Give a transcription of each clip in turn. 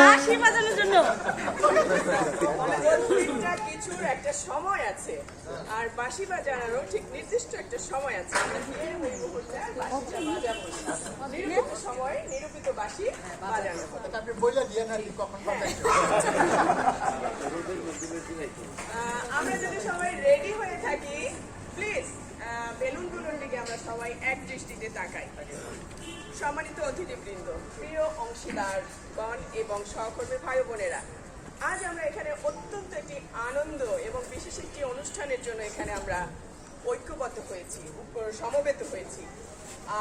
বাঁশি বাজানোর জন্য। প্রত্যেকটা কিছুর একটা সময় আছে আর বাঁশি বাজানোরও ঠিক নির্দিষ্ট একটা সময় আছে। আমরা ধীরে ওই মুহূর্তে আর বাঁশিটা বাজাবো নিরূপিত সময়ে নিরূপিত বাঁশি বাজানো হবে। আপনি দিয়ে না কখন আহ, আমরা যদি সবাই রেডি হয়ে থাকি সবাই এক দৃষ্টিতে তাকাই সম্মানিত অতিথিবৃন্দ, প্রিয় অংশীদারগণ এবং সহকর্মী ভাই বোনেরা আজ আমরা এখানে অত্যন্ত একটি আনন্দ এবং বিশেষ একটি অনুষ্ঠানের জন্য এখানে আমরা ঐক্যবদ্ধ হয়েছি সমবেত হয়েছি।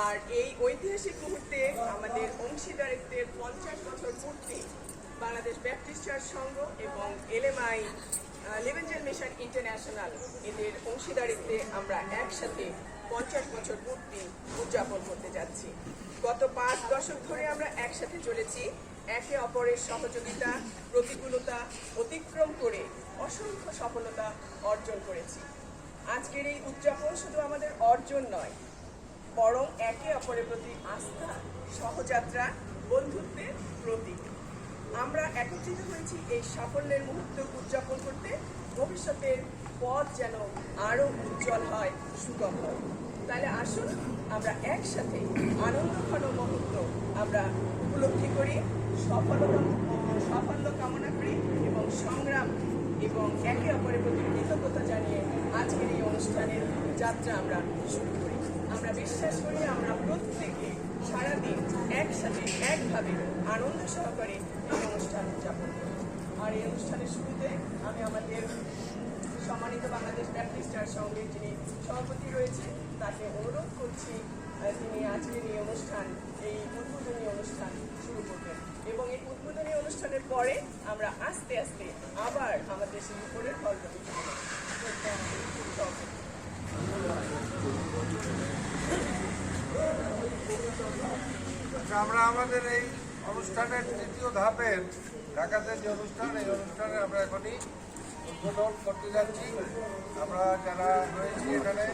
আর এই ঐতিহাসিক মুহূর্তে আমাদের অংশীদারিত্বের পঞ্চাশ বছর পূর্তি বাংলাদেশ ব্যাপটিস্ট চার্চ সংঘ এবং এলএমআই লিভেঞ্জেল মিশন ইন্টারন্যাশনাল এদের অংশীদারিত্বে আমরা একসাথে পঞ্চাশ বছর পূর্তি উদযাপন করতে যাচ্ছি। গত পাঁচ দশক ধরে আমরা একসাথে চলেছি। একে অপরের সহযোগিতা, প্রতিকূলতা অতিক্রম করে অসংখ্য সফলতা অর্জন করেছি। আজকের এই উদযাপন শুধু আমাদের অর্জন নয়, বরং একে অপরের প্রতি আস্থা, সহযাত্রা, বন্ধুত্বের প্রতীক। আমরা একত্রিত হয়েছি এই সাফল্যের মুহূর্ত উদযাপন করতে। ভবিষ্যতের পথ যেন আরও উজ্জ্বল হয়, সুগম হয়। তাহলে আসুন আমরা একসাথে আনন্দঘন মুহূর্ত আমরা উপলব্ধি করি, সফলতা, সাফল্য কামনা করি এবং সংগ্রাম এবং একে অপরের প্রতি কৃতজ্ঞতা জানিয়ে আজকের এই অনুষ্ঠানের যাত্রা আমরা শুরু করি। আমরা বিশ্বাস করি আমরা প্রত্যেকে সারাদিন একসাথে, একভাবে আনন্দ সহকারে অনুষ্ঠান উদযাপন করি আর এই অনুষ্ঠানের শুরুতে আমি আমাদের সম্মানিত বাংলাদেশ ব্যাপটিস্ট চার্চ সঙ্গে যিনি সভাপতি রয়েছে তাকে অনুরোধ করছি তিনি আজকের এই অনুষ্ঠান, এই উদ্বোধনী অনুষ্ঠান শুরু করবেন। এবং এই উদ্বোধনী অনুষ্ঠানের পরে আমরা আস্তে আস্তে আবার আমাদের সেই উপরের ফলগুলি আমরা আমাদের এই অনুষ্ঠানের তৃতীয় ধাপের ঢাকাতে যে অনুষ্ঠান এই অনুষ্ঠানে আমরা এখনই উদ্বোধন করতে যাচ্ছি। আমরা যারা রয়েছি এখানে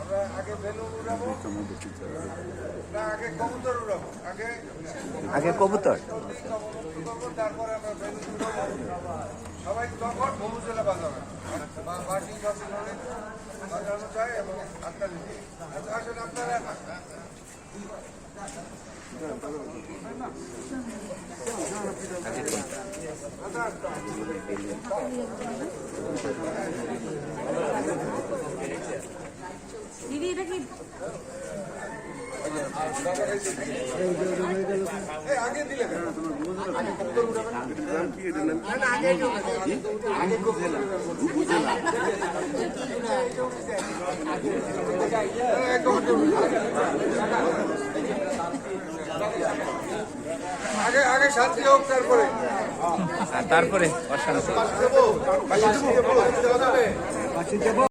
আমরা আগে বেলুন উড়াবো না আগে কবুতর উড়াবো। আগে আগে কবুতর? তারপরে আমরা বেলুন উড়াবো। সবাই তখন ভূমিজলা বাজাবে বা বাসি যতজনে বাজানো যায় এবং আটটা দিতে আচ্ছা আসুন আপনারা দিদি, এটা কি আগে আগে আগে শান্তি হোক তারপরে। তারপরে অশান্তি। দেবো।